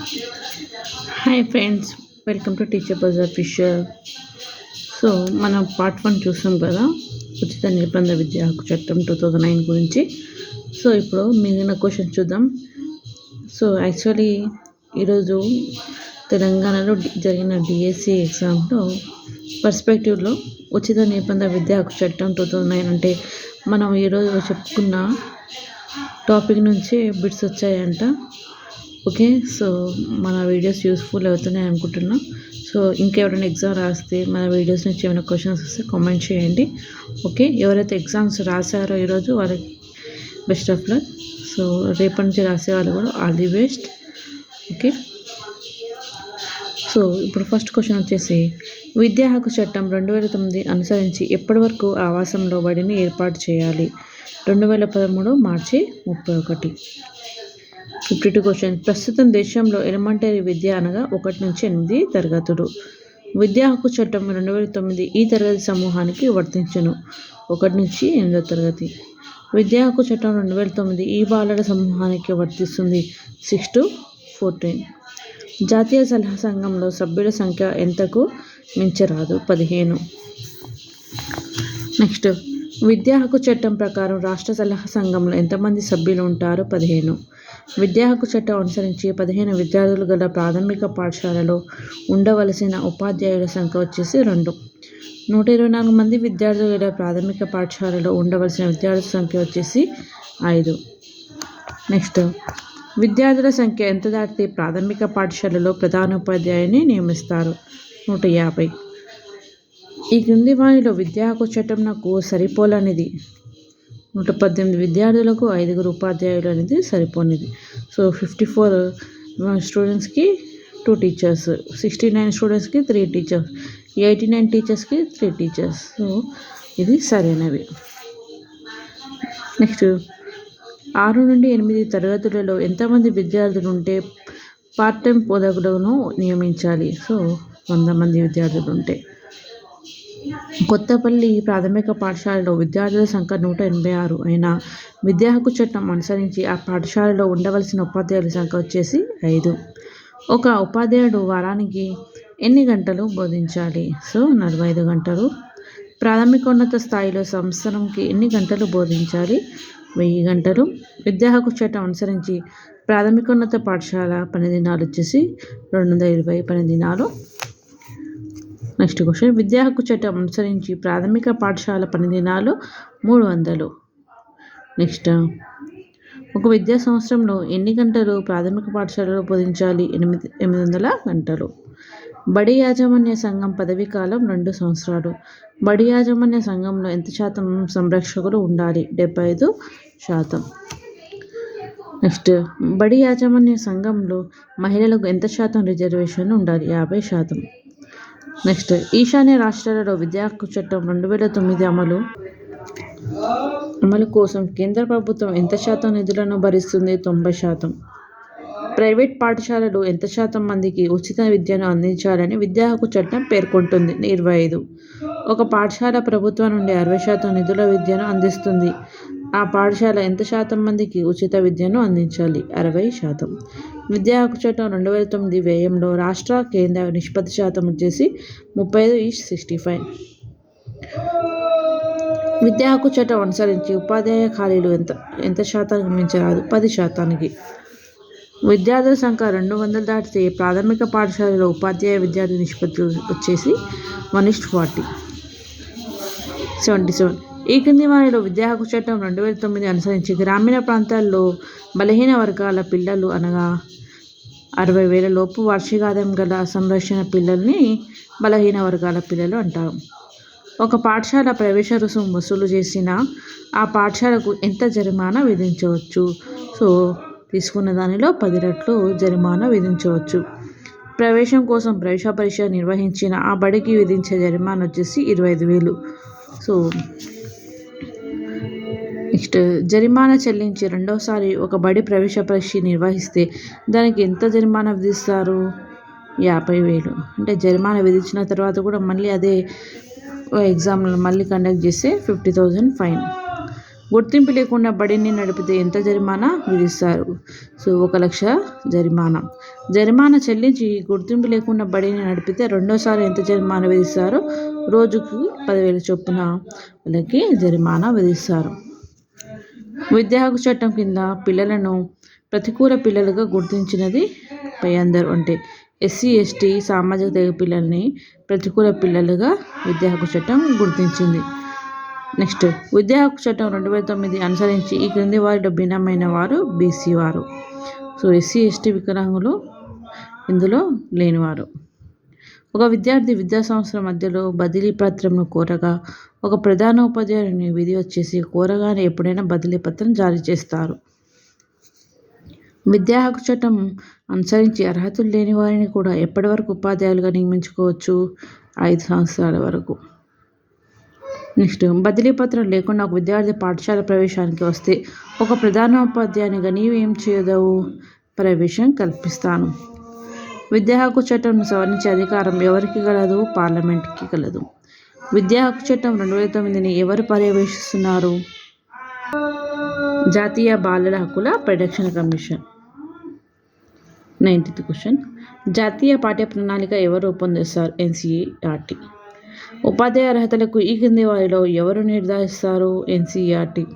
Hi friends welcome to teacher Bazaar fisher so మనం part one చూసాం కదా ఉచిత నిర్బంధ విద్యా హక్కు చట్టం టూ థౌజండ్ నైన్ గురించి. సో ఇప్పుడు మిగిలిన క్వశ్చన్ చూద్దాం. సో యాక్చువల్లీ ఈరోజు తెలంగాణలో జరిగిన డిఎస్సి ఎగ్జామ్లో పర్స్పెక్టివ్లో ఉచిత నిర్బంధ విద్యా హక్కు చట్టం టూ థౌజండ్ నైన్ అంటే మనం ఈరోజు చెప్పుకున్న టాపిక్ నుంచి బిట్స్ వచ్చాయంట. ఓకే? సో మన వీడియోస్ యూస్ఫుల్ అవుతున్నాయి అనుకుంటున్నా. సో ఇంకెవరైనా ఎగ్జామ్ రాస్తే మన వీడియోస్ నుంచి ఏమైనా క్వశ్చన్స్ వస్తే కామెంట్ చేయండి. ఓకే? ఎవరైతే ఎగ్జామ్స్ రాశారో ఈరోజు వాళ్ళకి బెస్ట్ ఆఫ్ లక్. సో రేపటి నుంచి రాసే వాళ్ళు కూడా all the best. Okay? So ఇప్పుడు ఫస్ట్ క్వశ్చన్ వచ్చేసి విద్యా హక్కు చట్టం రెండు వేల తొమ్మిది అనుసరించి ఎప్పటి వరకు ఆవాసంలో బడిని ఏర్పాటు చేయాలి? రెండు వేల పదమూడు మార్చి ముప్పై ఒకటి. ఫిఫ్టీ టూ క్వశ్చన్ ప్రస్తుతం దేశంలో ఎలిమెంటరీ విద్య అనగా ఒకటి నుంచి ఎనిమిది తరగతులు. విద్యా హక్కు చట్టం రెండు వేల తొమ్మిది ఈ తరగతి సమూహానికి వర్తించును. ఒకటి నుంచి ఎనిమిదో తరగతి. విద్యా హక్కు చట్టం రెండు వేల తొమ్మిది ఈ బాలల సమూహానికి వర్తిస్తుంది. సిక్స్ టు ఫోర్టీన్ జాతీయ సలహా సంఘంలో సభ్యుల సంఖ్య ఎంతకు మించరాదు? పదిహేను. నెక్స్ట్ విద్యా హక్కు చట్టం ప్రకారం రాష్ట్ర సలహా సంఘంలో ఎంతమంది సభ్యులు ఉంటారు? పదిహేను. విద్యా హక్కు చట్టం అనుసరించి పదిహేను విద్యార్థులు గల ప్రాథమిక పాఠశాలలో ఉండవలసిన ఉపాధ్యాయుల సంఖ్య వచ్చేసి రెండు. నూట ఇరవై నాలుగు మంది విద్యార్థులు గల ప్రాథమిక పాఠశాలలో ఉండవలసిన విద్యార్థుల సంఖ్య వచ్చేసి ఐదు. నెక్స్ట్ విద్యార్థుల సంఖ్య ఎంత దాటితే ప్రాథమిక పాఠశాలలో ప్రధానోపాధ్యాయుని నియమిస్తారు? నూట యాభై. ఈ క్రింది వారిలో విద్యా హక్కు చట్టం నాకు సరిపోలనిది. నూట పద్దెనిమిది విద్యార్థులకు ఐదుగురు ఉపాధ్యాయులు అనేది సరిపోనిది. సో ఫిఫ్టీ ఫోర్ స్టూడెంట్స్కి టూ టీచర్స్ సిక్స్టీ నైన్ స్టూడెంట్స్కి త్రీ టీచర్స్ ఎయిటీ నైన్ టీచర్స్కి త్రీ టీచర్స్. సో ఇది సరైనవి. నెక్స్ట్ ఆరు నుండి ఎనిమిది తరగతులలో ఎంతమంది విద్యార్థులు ఉంటే పార్ట్ టైం బోధకులను నియమించాలి. సో వంద మంది విద్యార్థులు ఉంటే కొత్తపల్లి ప్రాథమిక పాఠశాలలో విద్యార్థుల సంఖ్య నూట ఎనభై ఆరు అయినా విద్యా హక్కు చట్టం అనుసరించి ఆ పాఠశాలలో ఉండవలసిన ఉపాధ్యాయుల సంఖ్య వచ్చేసి ఐదు. ఒక ఉపాధ్యాయుడు వారానికి ఎన్ని గంటలు బోధించాలి? సో నలభై ఐదు గంటలు. ప్రాథమికోన్నత స్థాయిలో సంవత్సరంకి ఎన్ని గంటలు బోధించాలి? వెయ్యి గంటలు. విద్యా హక్కు చట్టం అనుసరించి ప్రాథమికోన్నత పాఠశాల పని దినాలు వచ్చేసి రెండు వందల ఇరవై పని దినాలు నెక్స్ట్ క్వశ్చన్. విద్యా హక్కు చట్టం అనుసరించి ప్రాథమిక పాఠశాల పని దినాలు మూడు వందలు. నెక్స్ట్ ఒక విద్యా సంవత్సరంలో ఎన్ని గంటలు ప్రాథమిక పాఠశాలలో బోధించాలి? ఎనిమిది ఎనిమిది వందల గంటలు. బడి యాజమాన్య సంఘం పదవీ కాలం రెండు సంవత్సరాలు. బడి యాజమాన్య సంఘంలో ఎంత శాతం సంరక్షకులు ఉండాలి? డెబ్బై ఐదు శాతం. నెక్స్ట్ బడి యాజమాన్య సంఘంలో మహిళలకు ఎంత శాతం రిజర్వేషన్ ఉండాలి? యాభై శాతం. నెక్స్ట్ ఈశాన్య రాష్ట్రాలలో విద్యాహక్కు చట్టం రెండు వేల తొమ్మిది అమలు అమలు కోసం కేంద్ర ప్రభుత్వం ఎంత శాతం నిధులను భరిస్తుంది? తొంభై శాతం. ప్రైవేట్ పాఠశాలలు ఎంత శాతం మందికి ఉచిత విద్యను అందించాలని విద్యా హక్కు చట్టం పేర్కొంటుంది. ఇరవై ఐదు. ఒక పాఠశాల ప్రభుత్వం నుండి అరవై శాతం నిధుల విద్యను అందిస్తుంది. ఆ పాఠశాల ఎంత శాతం మందికి ఉచిత విద్యను అందించాలి? అరవై శాతం. విద్యా హక్కు చట్టం రెండు వేల తొమ్మిది వ్యయంలో రాష్ట్ర కేంద్ర నిష్పత్తి శాతం వచ్చేసి ముప్పై ఐదు ఈస్ట్ సిక్స్టీ ఫైవ్. విద్యా హక్కు చట్టం అనుసరించి ఉపాధ్యాయ ఖాళీలు ఎంత? ఎంత శాతానికి మించరాదు? పది శాతానికి. విద్యార్థుల సంఖ్య రెండు వందలు దాటితే ప్రాథమిక పాఠశాలలో ఉపాధ్యాయ విద్యార్థి నిష్పత్తి వచ్చేసి one is to forty. Seventy seven. ఈ కింది వారిలో విద్యా హక్కు చట్టం రెండు వేల తొమ్మిది అనుసరించి గ్రామీణ ప్రాంతాల్లో బలహీన వర్గాల పిల్లలు అనగా అరవై వేల లోపు వార్షికాదాయం గల సంరక్షణ పిల్లల్ని బలహీన వర్గాల పిల్లలు అంటారు. ఒక పాఠశాల ప్రవేశ రుసుము వసూలు చేసిన ఆ పాఠశాలకు ఎంత జరిమానా విధించవచ్చు? సో తీసుకున్న దానిలో పది రెట్లు జరిమానా విధించవచ్చు. ప్రవేశం కోసం ప్రవేశ పరీక్ష నిర్వహించిన ఆ బడికి విధించే జరిమానా వచ్చేసి ఇరవై ఐదు వేలు. సో నెక్స్ట్ జరిమానా చెల్లించి రెండవసారి ఒక బడి ప్రవేశ పరీక్ష నిర్వహిస్తే దానికి ఎంత జరిమానా విధిస్తారు? యాభై వేలు. అంటే జరిమానా విధించిన తర్వాత కూడా మళ్ళీ అదే ఎగ్జామ్లు మళ్ళీ కండక్ట్ చేస్తే ఫిఫ్టీ థౌజండ్ ఫైన్. గుర్తింపు లేకుండా బడిని నడిపితే ఎంత జరిమానా విధిస్తారు? సో ఒక లక్ష జరిమానా. జరిమానా చెల్లించి గుర్తింపు లేకుండా బడిని నడిపితే రెండోసారి ఎంత జరిమానా విధిస్తారు? రోజుకి పదివేల చొప్పున వాళ్ళకి జరిమానా విధిస్తారు. విద్యా హక్కు చట్టం కింద పిల్లలను ప్రతికూల పిల్లలుగా గుర్తించినది పై అందరు అంటే ఎస్సీ ఎస్టీ సామాజిక తెగ పిల్లల్ని ప్రతికూల పిల్లలుగా విద్యా హక్కు చట్టం గుర్తించింది. నెక్స్ట్ విద్యా హక్కు చట్టం రెండు వేల తొమ్మిది అనుసరించి ఈ క్రింది వారిలో భిన్నమైన వారు బీసీ వారు. సో ఎస్సీ ఎస్టీ వికలాంగులు ఇందులో లేనివారు. ఒక విద్యార్థి విద్యా సంవత్సరం మధ్యలో బదిలీ పత్రంను కోరగా ఒక ప్రధాన ఉపాధ్యాయుని విధి వచ్చేసి కోరగానే ఎప్పుడైనా బదిలీ పత్రం జారీ చేస్తారు. విద్యా హక్కు చట్టం అనుసరించి అర్హతలు లేని వారిని కూడా ఎప్పటి వరకు ఉపాధ్యాయులుగా నియమించుకోవచ్చు? ఐదు సంవత్సరాల వరకు. నెక్స్ట్ బదిలీ పత్రం లేకుండా ఒక విద్యార్థి పాఠశాల ప్రవేశానికి వస్తే ఒక ప్రధాన ఉపాధ్యాయునిగా నీవేం చేయదవు? ప్రవేశం కల్పిస్తాను. విద్యా హక్కు చట్టం సవరించే అధికారం ఎవరికి కలదు? పార్లమెంట్కి కలదు. విద్యా హక్కు చట్టం రెండు వేల తొమ్మిదిని ఎవరు పర్యవేక్షిస్తున్నారు? జాతీయ బాలల హక్కుల ప్రొటెక్షన్ కమిషన్. Nineteenth question. జాతీయ పాఠ్య ప్రణాళిక ఎవరు రూపొందిస్తారు? ఎన్సీఈఆర్టీ ఉపాధ్యాయ అర్హతలకు ఈ కింది వారిలో ఎవరు నిర్ధారిస్తారు? ఎన్సీఈఆర్టీ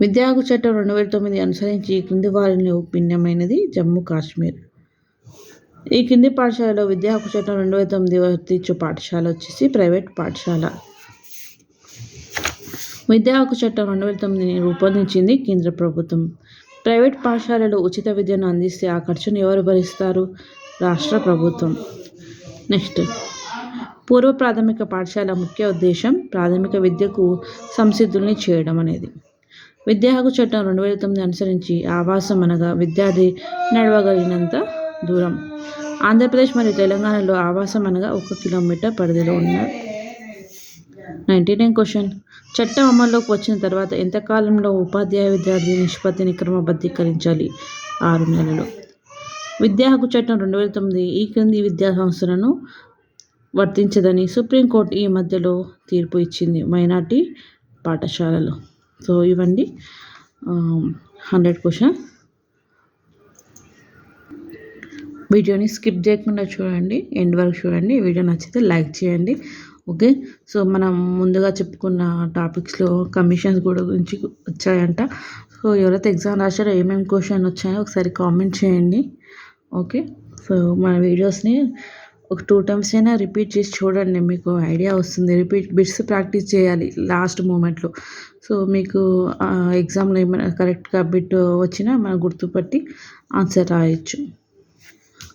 విద్యా హక్కు చట్టం రెండు వేల తొమ్మిది అనుసరించి ఈ క్రింది వారిలో భిన్నమైనది జమ్మూ కాశ్మీర్. ఈ కింది పాఠశాలలో విద్యా హక్కు చట్టం రెండు వేల తొమ్మిది వర్తించు పాఠశాల వచ్చేసి ప్రైవేట్ పాఠశాల. విద్యా హక్కు చట్టం రెండు వేల తొమ్మిదిని రూపొందించింది కేంద్ర ప్రభుత్వం. ప్రైవేట్ పాఠశాలలు ఉచిత విద్యను అందిస్తే ఆ ఖర్చును ఎవరు భరిస్తారు? రాష్ట్ర ప్రభుత్వం. నెక్స్ట్. పూర్వ ప్రాథమిక పాఠశాల ముఖ్య ఉద్దేశం ప్రాథమిక విద్యకు సంసిద్ధుల్ని చేయడం అనేది. విద్యా హక్కు చట్టం రెండు వేల తొమ్మిది అనుసరించి ఆవాసం అనగా విద్యార్థి నడవగలిగినంత దూరం. ఆంధ్రప్రదేశ్ మరియు తెలంగాణలో ఆవాసం అనగా ఒక కిలోమీటర్ పరిధిలో ఉన్న నైంటీ నైన్ క్వశ్చన్. చట్టం అమల్లోకి వచ్చిన తర్వాత ఎంతకాలంలో ఉపాధ్యాయ విద్యార్థి నిష్పత్తిని క్రమబద్ధీకరించాలి? ఆరు నెలలు. విద్యా హక్కు చట్టం రెండు వేల తొమ్మిది ఈ క్రింది విద్యా సంస్థలను వర్తించదని సుప్రీంకోర్టు ఈ మధ్యలో తీర్పు ఇచ్చింది మైనార్టీ పాఠశాలలు. సో ఇవండి హండ్రెడ్ క్వశ్చన్. వీడియోని స్కిప్ చేయకుండా చూడండి ఎండ్ వరకు చూడండి. వీడియో నచ్చితే లైక్ చేయండి. ఓకే? సో మనం ముందుగా చెప్పుకున్న టాపిక్స్లో కమిషన్స్ కూడా గురించి వచ్చాయంట. సో ఎవరైతే ఎగ్జామ్ రాశారో ఏమేమి క్వశ్చన్ వచ్చాయో ఒకసారి కామెంట్ చేయండి. ఓకే? సో మన వీడియోస్ని ఒక టూ టైమ్స్ అయినా రిపీట్ చేసి చూడండి. మీకు ఐడియా వస్తుంది. రిపీట్ బిట్స్ ప్రాక్టీస్ చేయాలి లాస్ట్ మూమెంట్లో. సో మీకు ఎగ్జామ్లో ఏమైనా కరెక్ట్గా బిట్ వచ్చినా మనం గుర్తుపట్టి ఆన్సర్ రాయొచ్చు.